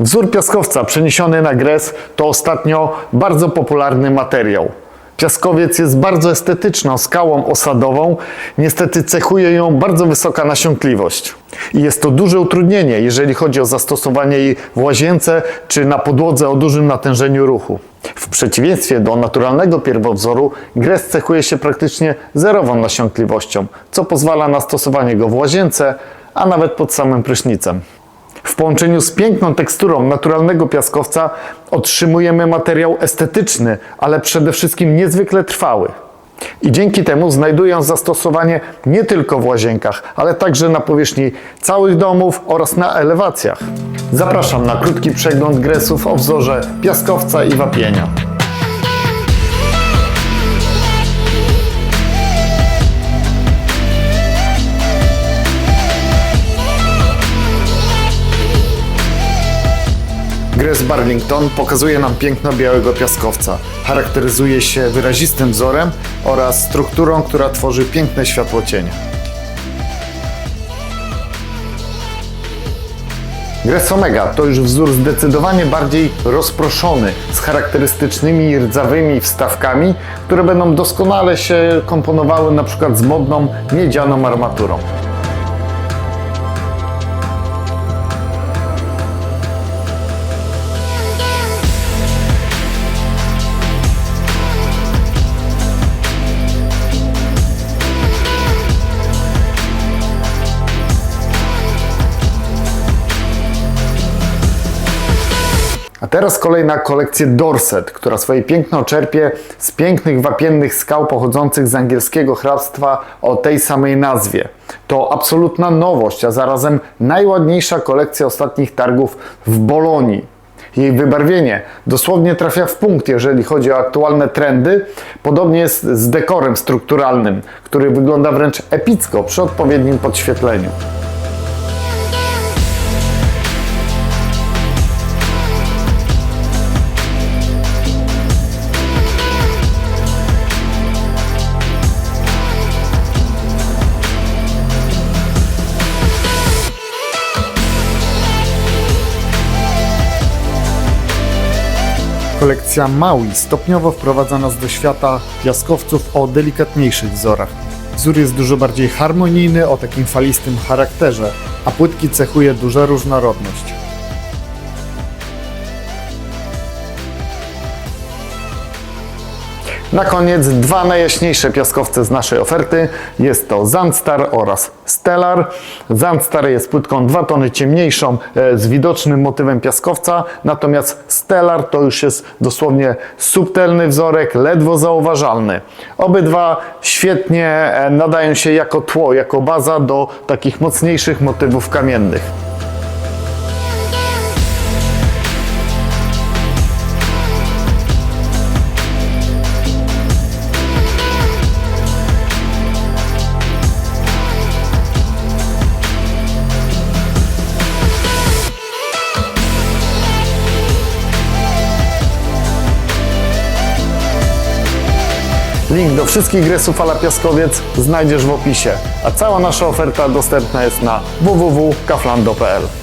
Wzór piaskowca przeniesiony na gres to ostatnio bardzo popularny materiał. Piaskowiec jest bardzo estetyczną skałą osadową, niestety cechuje ją bardzo wysoka nasiąkliwość. I jest to duże utrudnienie, jeżeli chodzi o zastosowanie jej w łazience czy na podłodze o dużym natężeniu ruchu. W przeciwieństwie do naturalnego pierwowzoru, gres cechuje się praktycznie zerową nasiąkliwością, co pozwala na stosowanie go w łazience, a nawet pod samym prysznicem. W połączeniu z piękną teksturą naturalnego piaskowca otrzymujemy materiał estetyczny, ale przede wszystkim niezwykle trwały. I dzięki temu znajdują zastosowanie nie tylko w łazienkach, ale także na powierzchni całych domów oraz na elewacjach. Zapraszam na krótki przegląd gresów o wzorze piaskowca i wapienia. Gres Barlington pokazuje nam piękno białego piaskowca. Charakteryzuje się wyrazistym wzorem oraz strukturą, która tworzy piękne światło cienie. Gres Omega to już wzór zdecydowanie bardziej rozproszony, z charakterystycznymi rdzawymi wstawkami, które będą doskonale się komponowały przykład z modną miedzianą armaturą. A teraz kolej na kolekcję Dorset, która swoje piękno czerpie z pięknych wapiennych skał pochodzących z angielskiego hrabstwa o tej samej nazwie. To absolutna nowość, a zarazem najładniejsza kolekcja ostatnich targów w Bolonii. Jej wybarwienie dosłownie trafia w punkt, jeżeli chodzi o aktualne trendy. Podobnie jest z dekorem strukturalnym, który wygląda wręcz epicko przy odpowiednim podświetleniu. Kolekcja Maui stopniowo wprowadza nas do świata piaskowców o delikatniejszych wzorach. Wzór jest dużo bardziej harmonijny, o takim falistym charakterze, a płytki cechuje duża różnorodność. Na koniec dwa najjaśniejsze piaskowce z naszej oferty. Jest to Zandstar oraz Stellar. Zandstar jest płytką 2 tony ciemniejszą e, z widocznym motywem piaskowca, natomiast Stellar to już jest dosłownie subtelny wzorek, ledwo zauważalny. Obydwa świetnie e, nadają się jako tło, jako baza do takich mocniejszych motywów kamiennych. Link do wszystkich gresów Ala Piaskowiec znajdziesz w opisie, a cała nasza oferta dostępna jest na www.kaflando.pl.